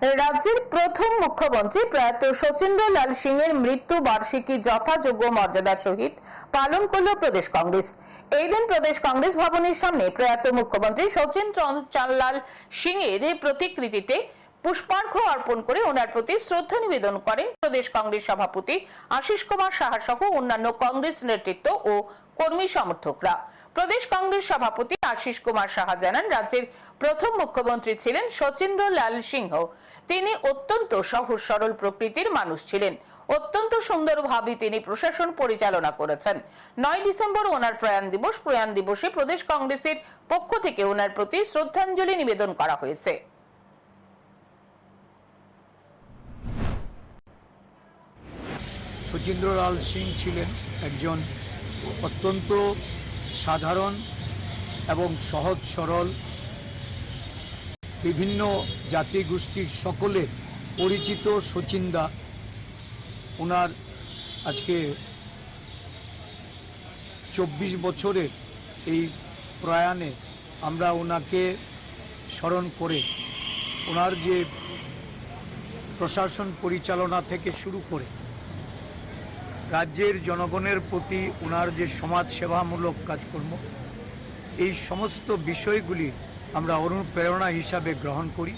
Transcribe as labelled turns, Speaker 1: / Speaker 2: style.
Speaker 1: রাজ্যের প্রথম মুখ্যমন্ত্রী প্রয়াত শচীন্দ্রলাল সিং এর মৃত্যু বার্ষিকী যথাযোগ্য মর্যাদার সহিত পালন করল প্রদেশ কংগ্রেস। এই দিন প্রদেশ কংগ্রেস ভবনের সামনে প্রয়াত মুখ্যমন্ত্রী শচীন্দ্র লাল সিং এর প্রতিকৃতিতে পুষ্পার্ঘ অর্পণ করে ওনার প্রতি শ্রদ্ধা নিবেদন করেন প্রদেশ কংগ্রেস সভাপতি আশিস কুমার সাহা সহ অন্যান্য কংগ্রেস নেতৃত্ব ও কর্মী সমর্থকরা। প্রদেশ কংগ্রেস সভাপতি আশিস কুমার সাহা জানান, রাজ্যের প্রথম মুখ্যমন্ত্রী ছিলেন শচীন্দ্র লাল সিংহ। তিনি অত্যন্ত সহজ সরল প্রকৃতির মানুষ ছিলেন। অত্যন্ত সুন্দরভাবে তিনি প্রশাসন পরিচালনা করেছেন। নয় ডিসেম্বর ওনার প্রয়াণ দিবস, প্রয়াণ দিবসে প্রদেশ কংগ্রেসের পক্ষ থেকে ওনার প্রতি শ্রদ্ধাঞ্জলি নিবেদন করা হয়েছে।
Speaker 2: শচীন্দ্রলাল সিং ছিলেন একজন অত্যন্ত সাধারণ এবং সহজ সরল বিভিন্ন জাতিগোষ্ঠীর সকলে পরিচিত শচীন্দা ওনার আজকে চব্বিশ বছরের এই প্রয়াণে আমরা ওনাকে স্মরণ করে, ওনার যে প্রশাসন পরিচালনা থেকে শুরু করে রাজ্যের জনগণের প্রতি ওনার যে সমাজ সেবামূলক কাজকর্ম, এই সমস্ত বিষয়গুলি আমরা অনুপ্রেরণা হিসাবে গ্রহণ করি।